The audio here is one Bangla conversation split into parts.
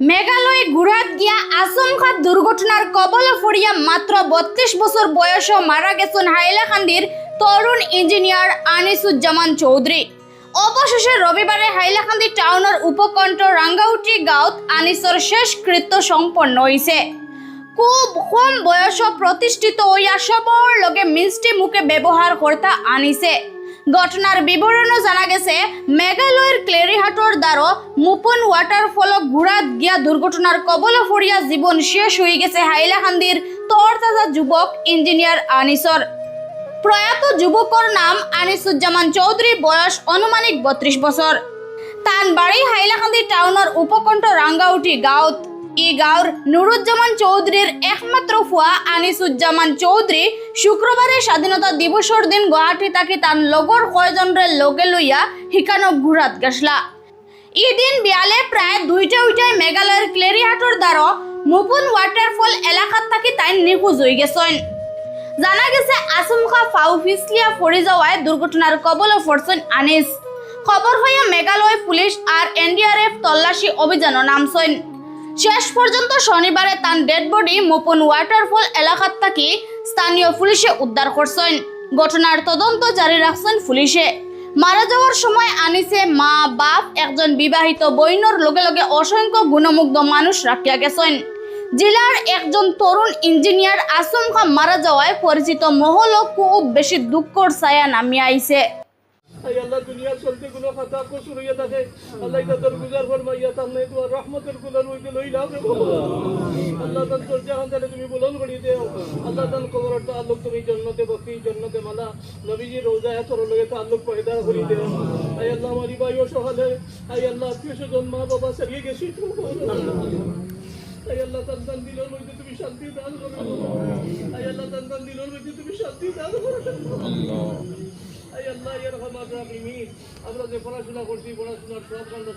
মেঘালয় গুড়াত গিয়া আচমকা দুর্ঘটনার কবলে পড়িয়া মাত্র বত্রিশ বছর বয়সে মারা গেছেন হাইলাকান্দির তরুণ ইঞ্জিনিয়ার আনিসুজ্জামান চৌধুরী অবশেষে রবিবারে হাইলাকান্দি টাউনের উপকণ্ঠ রাঙ্গাউটি গাঁৱত আনিসর শেষ কৃত্য সম্পন্ন হয়েছে খুব কম বয়স প্রতিষ্ঠিত হইয়া সবর লগে মিষ্টি মুখে ব্যবহার করতে আনিছে। ঘটনার বিবরণও জানা গেছে, মেঘালয়ের ক্লেরিহাটর দ্বারা মুপন ওয়াটারফলক ঘোড়াত গিয়া দুর্ঘটনার কবলে পড়িয়া জীবন শেষ হয়ে গেছে হাইলাকান্দির তরতাজা যুবক ইঞ্জিনিয়ার আনিসর। প্রয়াত যুবকর নাম আনিসুজ্জামান চৌধুরী, বয়স অনুমানিক বত্রিশ বছর। তান বাড়ি হাইলাকান্দি টাউনের উপকণ্ঠ রাঙ্গাউটি গাঁৱত ই গাঁৱৰ নুরুজ্জামান চৌধুরীর একমাত্র ফুয়া আনিসুজ্জামান চৌধুরী শুক্রবারে স্বাধীনতা দিবসৰ দিন গুৱাহাটী থাকি তান লগৰ কয়জনৰে লগে লইয়া শিকানো ঘূৰাত গেছলা ইদিন বিয়ালে প্ৰায় দুইটা উইটাই মেঘালয়ের ক্লেরিহাটর দ্বারা মুপুন ওয়াটারফল এলাকাত থাকি তাই নিখোঁজ হয়ে গেছেন জানা গেছে, আচমকা ফাউ ফিসলিয়া পড়ে যাওয়ায় দুর্ঘটনার কবলে পড়ছেন আনিস খবর হয়ে মেঘালয় পুলিশ আর এনডিআরএফ তল্লাশি অভিযানও নামছেন শেষ পর্যন্ত শনিবারে তার ডেড বডি মুপন ওয়াটারফল এলাকাত থাকি স্থানীয় পুলিশে উদ্ধার করছেন। ঘটনার তদন্ত জারি রাখছেন পুলিশে। মারা যাওয়ার সময় আনিসে মা, বাপ, একজন বিবাহিত বইনর লগে লগে অসংখ্য গুণমুগ্ধ মানুষ রাখিয়া গেছেন। জেলার একজন তরুণ ইঞ্জিনিয়ার আচমকা মারা যাওয়ায় পরিচিত মহলও খুব বেশি দুঃখর ছায়া নামিয়ে আইছে। আই আল্লাহ দুনিয়া চলতে গুলো খাতা কসুর হইয়া থাকে। আল্লাহ তোর গুজার ফরমাইয়া তামনে তো রহমতেরগুলো রইতে লই লাও রে। আল্লাহ তান তোর জাহান তাহলে তুমি বলন করি দেও। আল্লাহ তান কবরর তাল্লুক তুমি জন্নতে বকি জন্নতে মালা। নবীজি রোজা এত লগে তাল্লুক পয়দা করি দেও। আই আল্লাহ আমারি ভাইও সহালে আই আল্লাহ আত্মীয় স্বজন মা বাবা সারিয়ে গেছি আই আল্লাহ তান তান দিলের মধ্যে তুমি শান্তি দান করো। আই আল্লাহ তান তান দিলের তুমি শান্তি দান করো। আই পড়াশোনা করছি, পড়াশোনার সব কান্ড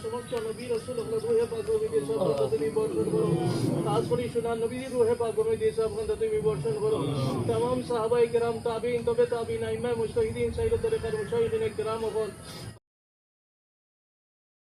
নবী রসুল আমরা রুহে পাক নবীকে সব কান্ড তুমি বর্ষণ করো। তাজ করি শোনা নবীর রুহে পাক করো। তাম সাহাবাই কেরাম, তাবিন, তবে তাবিন আইমা মুস্তাহিদিন সাইদ তরিকার মুশাহিদিন গ্রাম ওপর